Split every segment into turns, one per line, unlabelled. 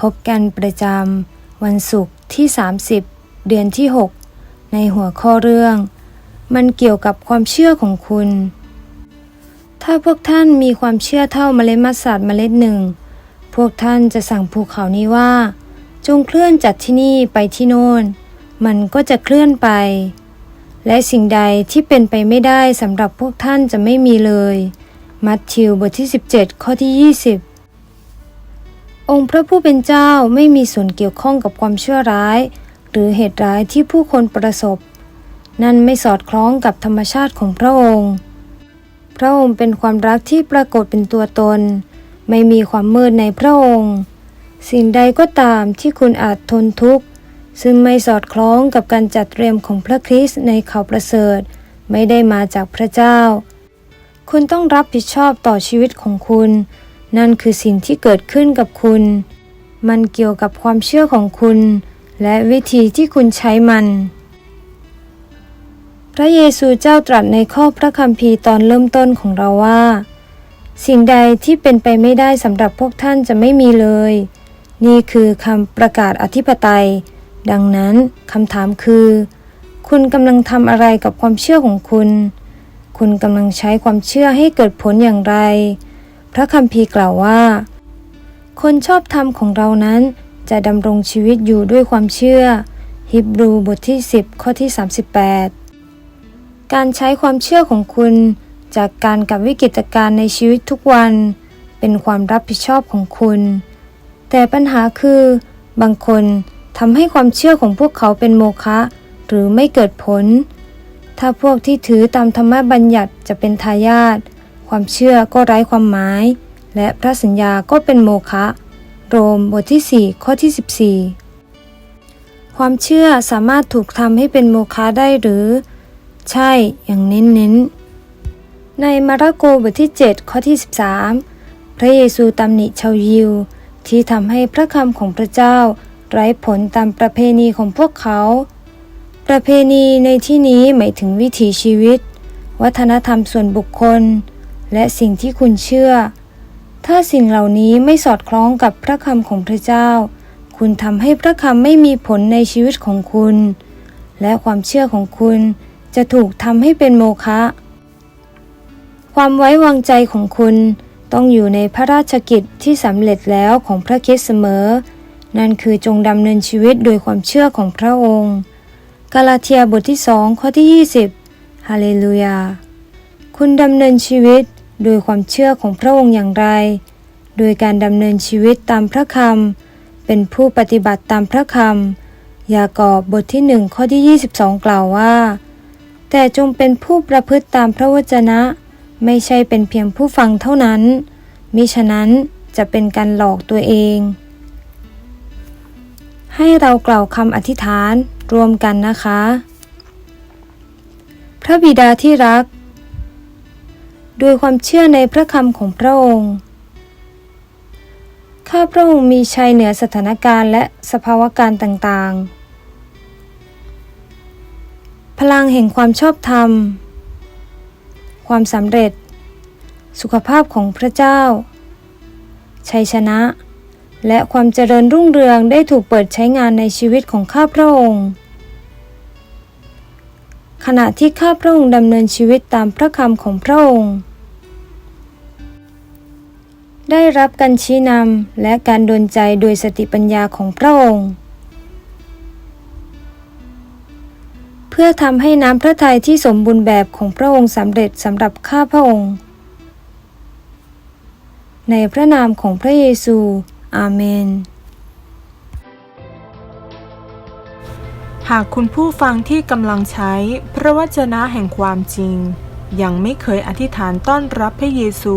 พบกันประจำวันศุกร์ที่ 30 เดือนที่ 6 ในหัวข้อเรื่อง มันเกี่ยวกับความเชื่อของคุณ ถ้าพวกท่านมีความเชื่อเท่าเมล็ดมัสตาร์ดเมล็ดหนึ่ง พวกท่านจะสั่งภูเขานี้ว่า จงเคลื่อนจากที่นี่ไปที่โน่น มันก็จะเคลื่อนไป และสิ่งใดที่เป็นไปไม่ได้สำหรับพวกท่านจะไม่มีเลย มัทธิวบทที่ 17 ข้อที่ 20 องค์พระผู้เป็นเจ้าไม่มีส่วนเกี่ยวข้องกับความชั่วร้าย หรือเหตุร้ายที่ผู้คนประสบ นั่นไม่สอดคล้องกับธรรมชาติของพระองค์ พระองค์เป็นความรักที่ปรากฏเป็นตัวตน ไม่มีความมืดในพระองค์ สิ่งใดก็ตามที่คุณอาจทนทุกข์ ซึ่งไม่สอดคล้องกับการจัดเตรียมของพระคริสต์ในเขาประเสริฐ ไม่ได้มาจากพระเจ้า คุณต้องรับผิดชอบต่อชีวิตของคุณ นั่นคือสิ่งที่เกิดขึ้นกับคุณ มันเกี่ยวกับความเชื่อของคุณ และวิธีที่คุณใช้มัน พระเยซูเจ้าตรัสในข้อพระคัมภีร์ตอนเริ่มต้นของเราว่า สิ่งใดที่เป็นไปไม่ได้สำหรับพวกท่านจะไม่มีเลย นี่คือคำประกาศอธิปไตย ดังนั้นคำถามคือ คุณกำลังทำอะไรกับความเชื่อของคุณ คุณกำลังใช้ความเชื่อให้เกิดผลอย่างไร พระคัมภีร์กล่าวว่า คนชอบธรรมของเรานั้นจะดำรงชีวิตอยู่ด้วยความเชื่อ ฮิบรูบทที่ 10 ข้อที่ 38 การใช้ความเชื่อของคุณ จากการกับวิกฤตการณ์ในชีวิตทุกวัน เป็นความรับผิดชอบของคุณ แต่ปัญหาคือ บางคนทำให้ความเชื่อของพวกเขาเป็นโมฆะหรือไม่เกิดผล ถ้าพวกที่ถือตามธรรมบัญญัติจะเป็นทายาท ความเชื่อก็ไร้ความหมาย และพระสัญญาก็เป็นโมฆะโรมบทที่ 4 ข้อที่ 14 ความเชื่อสามารถถูกทำให้เป็นโมฆะได้หรือ ใช่อย่างเน้นๆในมาระโกบทที่ 7 ข้อที่ 13 พระเยซูตำหนิชาวยิว ที่ทำให้พระคำของพระเจ้า ไร้ผลตามประเพณีของพวกเขา ประเพณีในที่นี้หมายถึงวิถีชีวิต วัฒนธรรมส่วนบุคคล และสิ่งที่คุณเชื่อ ถ้าสิ่งเหล่านี้ไม่สอดคล้องกับพระคำของพระเจ้า คุณทำให้พระคำไม่มีผลในชีวิตของคุณ และความเชื่อของคุณจะถูกทำให้เป็นโมฆะความไว้วางใจของคุณต้องอยู่ในพระราชกิจที่สำเร็จแล้วของพระคริสต์เสมอ นั่นคือจงดำเนินชีวิตโดยความเชื่อของพระองค์ กาลาเทียบทที่สองข้อที่ 20 ฮาเลลูยา คุณดำเนินชีวิต โดยความเชื่อของพระองค์อย่างไร โดยการดำเนินชีวิตตามพระคำ เป็นผู้ปฏิบัติตามพระคำ ยากอบบทที่หนึ่งข้อที่ 22 กล่าวว่า แต่จงเป็นผู้ประพฤติตามพระวจนะ ไม่ใช่เป็นเพียงผู้ฟังเท่านั้น มิฉะนั้นจะเป็นการหลอกตัวเอง ให้เรากล่าวคำอธิษฐานรวมกันนะคะ พระบิดาที่รัก ด้วยความเชื่อในพระคำของพระองค์ ข้าพระองค์มีชัยเหนือสถานการณ์และสภาวะการต่างๆ พลังแห่งความชอบธรรม ความสำเร็จ สุขภาพของพระเจ้า ชัยชนะ และความเจริญรุ่งเรืองได้ถูกเปิดใช้งานในชีวิตของข้าพระองค์ขณะที่ข้าพระองค์ดำเนินชีวิตตามพระคำของพระองค์ ได้รับการชี้นำและการดลใจโดยสติปัญญาของพระองค์ เพื่อทำให้น้ำพระทัยที่สมบูรณ์แบบของพระองค์สำเร็จสำหรับข้าพระองค์ ในพระนามของพระเยซู อาเมน
หากคุณผู้ฟังที่กำลังใช้พระวจนะแห่งความจริง ยังไม่เคยอธิษฐานต้อนรับพระเยซู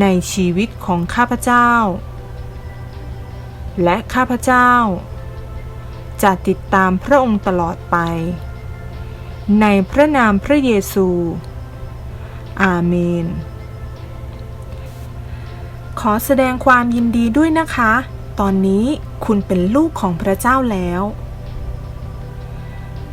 ในชีวิตของข้าพเจ้า และข้าพเจ้า จะติดตามพระองค์ตลอดไป ในพระนามพระเยซู อาเมน ขอแสดงความยินดีด้วยนะคะ ตอนนี้คุณเป็นลูกของพระเจ้าแล้ว